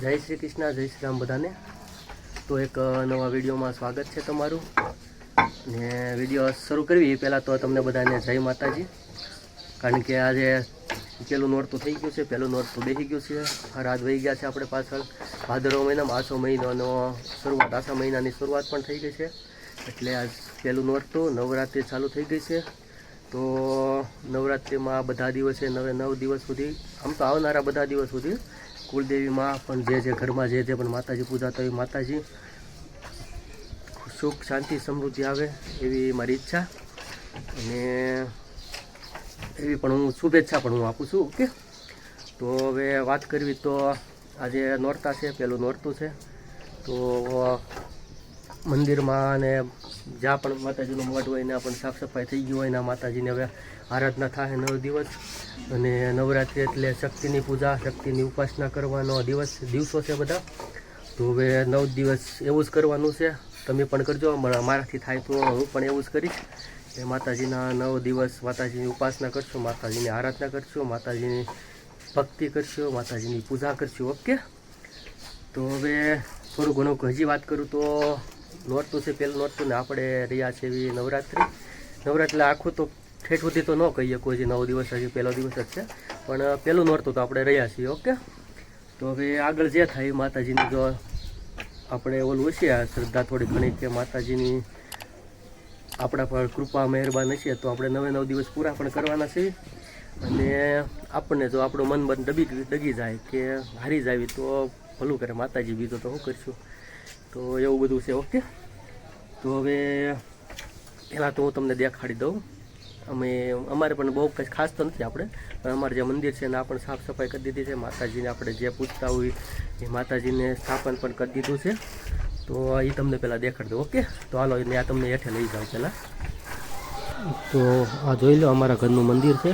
જય શ્રી કૃષ્ણ, જય શ્રી રામ બધાને. તો એક નવા વિડીયોમાં સ્વાગત છે તમારું. ને વીડિયો શરૂ કરવી પહેલાં તો તમને બધાને જય માતાજી. કારણ કે આજે પેલું તો થઈ ગયું છે, પહેલું નોરતું બેસી ગયું છે. રાત વહી ગયા છે આપણે પાછળ. ભાદરવા મહિનામાં આસો મહિનાનો શરૂઆત, આસા મહિનાની શરૂઆત પણ થઈ ગઈ છે. એટલે આજ પહેલું નોરતું, નવરાત્રિ ચાલુ થઈ ગઈ છે. તો નવરાત્રિમાં બધા દિવસે નવે નવ દિવસ સુધી, આમ તો આવનારા બધા દિવસ સુધી કુળદેવીમાં પણ જે જે ઘરમાં જે જે પણ માતાજી પૂજાતા હોય માતાજી. સુખ, શાંતિ, સમૃદ્ધિ આવે એવી મારી ઈચ્છા. અને એવી પણ હું શુભેચ્છા પણ હું આપું છું, ઓકે? તો હવે વાત કરવી તો આજે નોરતા છે, પેલું નોરતું છે. તો મંદિરમાં અને જ્યાં પણ માતાજીનું મઠ હોય ત્યાં પણ સાફ સફાઈ થઈ ગયું હોય એના માતાજીને હવે આરાધના થાય નવ દિવસ. અને નવરાત્રિ એટલે શક્તિની પૂજા, શક્તિની ઉપાસના કરવાનો દિવસ, દિવસો છે બધા. તો હવે નવ દિવસ એવું જ કરવાનું છે. તમે પણ કરજો. મારાથી થાય તો હું પણ એવું જ કરીશ. એ માતાજીના નવ દિવસ માતાજીની ઉપાસના કરશો, માતાજીની આરાધના કરશો, માતાજીની ભક્તિ કરશો, માતાજીની પૂજા કરશો. ઓકે? તો હવે થોડું ઘણું હજી વાત કરું તો નોરતું છે પહેલું નોરતું ને આપણે રહ્યા છે એવી નવરાત્રિ. નવરાત્રિ આખું તો ઠેઠ સુધી તો ન કહીએ કોઈ જે નવ દિવસ હજી પહેલો દિવસ જ છે. પણ પહેલું નોરતું તો આપણે રહ્યા છીએ, ઓકે? તો હવે આગળ જે થાય એ માતાજીની જો આપણે ઓલું હશે, આ શ્રદ્ધા થોડી ઘણી કે માતાજીની આપણા પર કૃપા, મહેરબાન હશે, તો આપણે નવે નવ દિવસ પૂરા પણ કરવાના છે. અને આપણને જો આપણું મન બંધ ડબી, ડગી જાય કે હારી જાય તો ભલું કરે. માતાજી બીજું તો શું કરશું? તો એવું બધું છે ઓકે તો હવે પહેલાં તો હું તમને દેખાડી દઉં. અમે, અમારે પણ બહુ કંઈ ખાસ તો નથી આપણે, પણ અમારે જે મંદિર છે એના પણ સાફ સફાઈ કરી દીધી છે. માતાજીને આપણે જે પૂછતા હોય એ માતાજીને સ્થાપન પણ કરી દીધું છે. તો એ તમને પહેલાં દેખાડી દઉં ઓકે તો હાલો, એને આ તમને હેઠે લઈ જાઉં પહેલાં. તો આ જોઈ લો, અમારા ઘરનું મંદિર છે.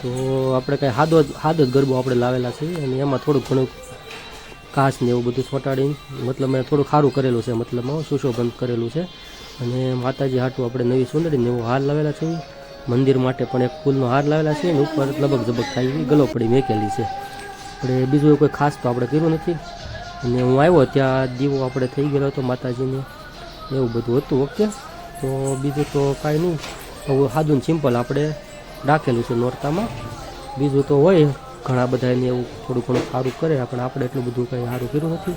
તો આપણે કાંઈ હાદો હાદો ગરબો આપણે લાવેલા છે અને એમાં થોડુંક ઘણું કાચ ને એવું બધું ચોંટાડીને મતલબ મેં થોડું ખારું કરેલું છે મતલબમાં સુશોભન કરેલું છે. અને માતાજી હાટું આપણે નવી સુંદરીને એવો હાર લાવેલા છે. મંદિર માટે પણ એક ફૂલનો હાર લાવેલા છે અને ઉપર લબક ઝબક થાય એવી ગલો પડી મેકેલી છે. આપણે બીજું કોઈ ખાસ તો આપણે કર્યું નથી. અને હું આવ્યો ત્યાં દીવો આપણે થઈ ગયેલો હતો માતાજીને, એવું બધું હતું, ઓકે? તો બીજું તો કાંઈ નહીં. આવું સાદું સિમ્પલ આપણે રાખેલું છે નોરતામાં. બીજું તો હોય ઘણા બધા એને એવું થોડું ઘણું સારું કરે, પણ આપણે એટલું બધું કંઈ સારું કર્યું નથી.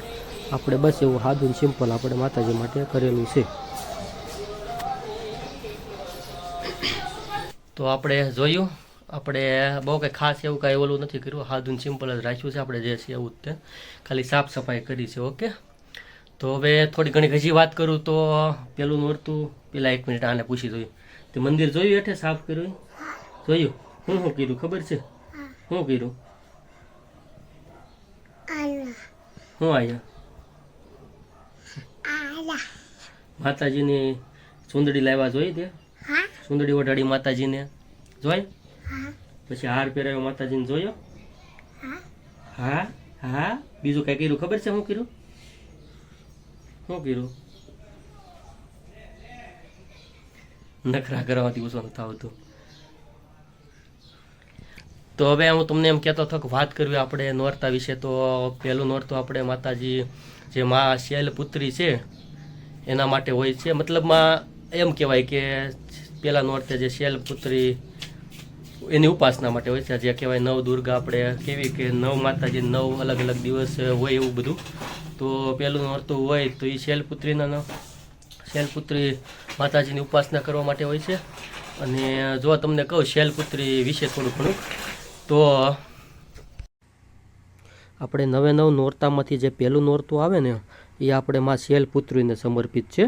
આપણે બસ એવું સાદું સિમ્પલ આપણે માતાજી માટે કરેલું છે. તો આપણે જોયું, આપણે બહુ કંઈ ખાસ એવું કાંઈ ઓલું નથી કર્યું. સાદું સિમ્પલ જ રાખ્યું છે, આપણે જે છે એવું જ તે. ખાલી સાફ સફાઈ કરી છે, ઓકે? તો હવે થોડી ઘણી હજી વાત કરું તો પેલું નોરતું, પેલા એક મિનિટ આને પૂછી જોયું. તે મંદિર જોયું એટલે સાફ કર્યું? જોયું? હું શું કીધું ખબર છે? શું કર્યું શું આવ્યા માતાજીની સુંદડી લાવ્યા જોઈ તે? સુંદડી ઓઢાડી માતાજીને. જોઈ? પછી હાર પહેરાવ્યો માતાજીને જોયો? હા. હા બીજું કઈ કર્યું? ખબર છે શું કર્યું? શું કર્યું? નખરા કરવાથી ઓછો નથી આવતું તો હવે હું તમને એમ કહેતો હતો કે વાત કરવી આપણે નોરતા વિશે. તો પહેલું નોરતું આપણે માતાજી, જે મા શૈલપુત્રી છે, એના માટે હોય છે. મતલબમાં એમ કહેવાય કે પહેલાં નોરતે જે શૈલપુત્રી, એની ઉપાસના માટે હોય છે. જે કહેવાય નવ દુર્ગા આપણે કેવી કે નવ માતાજી, નવ અલગ અલગ દિવસ હોય એવું બધું. તો પહેલું નોરતું હોય તો એ શૈલપુત્રીના શૈલપુત્રી માતાજીની ઉપાસના કરવા માટે હોય છે. અને જો તમને કહું, શૈલપુત્રી વિશે થોડું ઘણું તો આપણે નવે નવ નોરતામાંથી જે પહેલું નોરતું આવે ને, એ આપણે માં શૈલપુત્રીને સમર્પિત છે.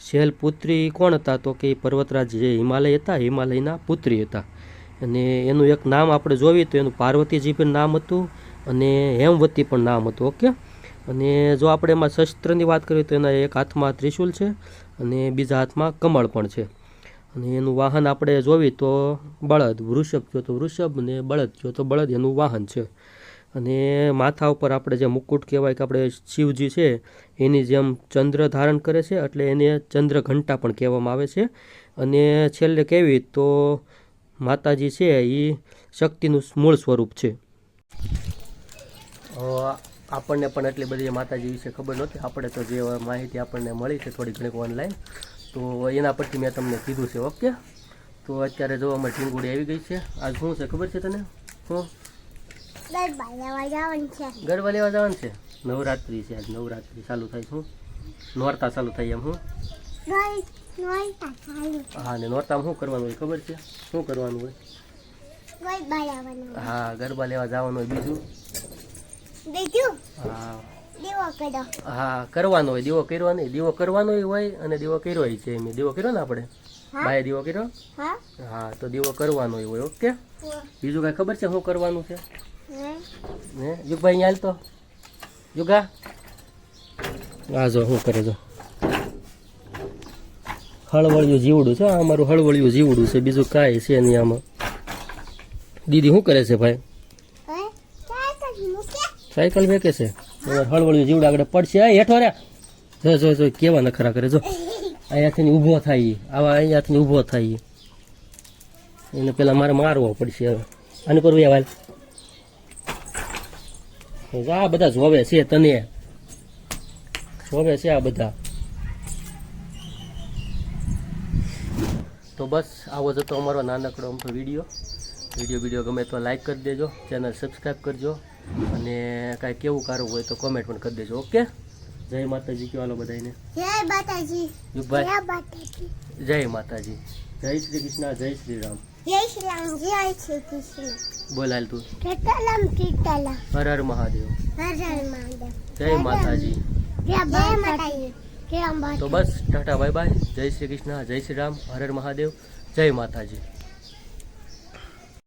શૈલપુત્રી કોણ હતા? તો કે પર્વતરાજ જે હિમાલય હતા, હિમાલયના પુત્રી હતા. અને એનું એક નામ આપણે જોઈએ તો એનું પાર્વતીજી પણ નામ હતું અને હેમવતી પણ નામ હતું, ઓકે? અને જો આપણે એમાં શસ્ત્રની વાત કરીએ તો એના એક હાથમાં ત્રિશુલ છે અને બીજા હાથમાં કમળ પણ છે. અને એનું વાહન આપણે જોવી તો બળદ, વૃષભ કહો તો વૃષભ અને બળદ કહો તો બળદ એનું વાહન છે. અને માથા ઉપર આપણે જે મુકુટ કહેવાય કે આપણે શિવજી છે, એની જેમ ચંદ્ર ધારણ કરે છે, એટલે એને ચંદ્ર ઘંટા પણ કહેવામાં આવે છે. અને છેલ્લે કેવી તો માતાજી છે, એ શક્તિનું મૂળ સ્વરૂપ છે. આપણને પણ એટલી બધી માતાજી વિશે ખબર નહોતી. આપણે તો જે માહિતી આપણને મળી છે થોડી ઘણી ઓનલાઈન તો એના પરથી મેં તમને કીધું છે ઓકે તો અત્યારે જો અમારી ટીંગુડી આવી ગઈ છે. આજ શું છે ખબર છે તને? શું? ગરબા લેવા જવાનું છે. નવરાત્રિ છે આજ નવરાત્રિ ચાલુ થાય શું? નોરતા ચાલુ થાય એમ ચાલુ. હા ને નોરતામાં શું કરવાનું હોય ખબર છે? શું કરવાનું હોય? હા ગરબા લેવા જવાનું હોય બીજું? બીજું? હા. હા કરવાનો હોય દીવો કર્યો નહીં. દીવો કરવાનો હોય અને દીવો કર્યો છે એમ. દીવો કર્યો ને આપણે? હા. બાય દીવો કર્યો? હા. તો દીવો કરવાનો હોય ઓકે? બીજું કાંઈ ખબર છે શું કરવાનું છે? હે? ને યુગભાઈ હાલ તો? યુગા? આ જો શું કરે જો? હળવળિયું જીવડું છે આ અમારું હળવળિયું જીવડું છે બીજું કાંઈ છે નહીં આમાં. દીદી શું કરે છે ભાઈ? સાયકલ ફેંકે છે? હળવળિયું જીવડું આગળ પડશે. હેઠો રે જો જો જો, કેવા નખરા કરે. જો, અહીંયાથી ઊભો થાય. આવા અહીંયાથી ઊભો થાય. એને પેલા મારે મારવો પડશે હવે. આની કરવું વાલ. આ બધા જોવે છે તને. જોવે છે આ બધા. તો બસ, આવો જ હતો અમારો નાનકડો અમથો વીડિયો. વીડિયો વીડિયો ગમે તો લાઈક કરી દેજો. ચેનલ સબસ્ક્રાઈબ કરજો. અને કાંઈ કેવું કારું હોય તો કોમેન્ટ પણ કરી દેજો ઓકે જય માતાજી કહેવાનો બધાને જય માતાજી. જય માતાજી. જય માતાજી. જય શ્રી કૃષ્ણ જય શ્રી રામ. જય શ્રી રામ જય શ્રી કૃષ્ણ. બોલાલ તું. કેટલામ કેટલા હર હર મહાદેવ. હર હર મહાદેવ. જય માતાજી. જય માતાજી. તો બસ ટાટા બાય બાય. જય શ્રી કૃષ્ણ જય શ્રી રામ. હર હર મહાદેવ. જય માતાજી.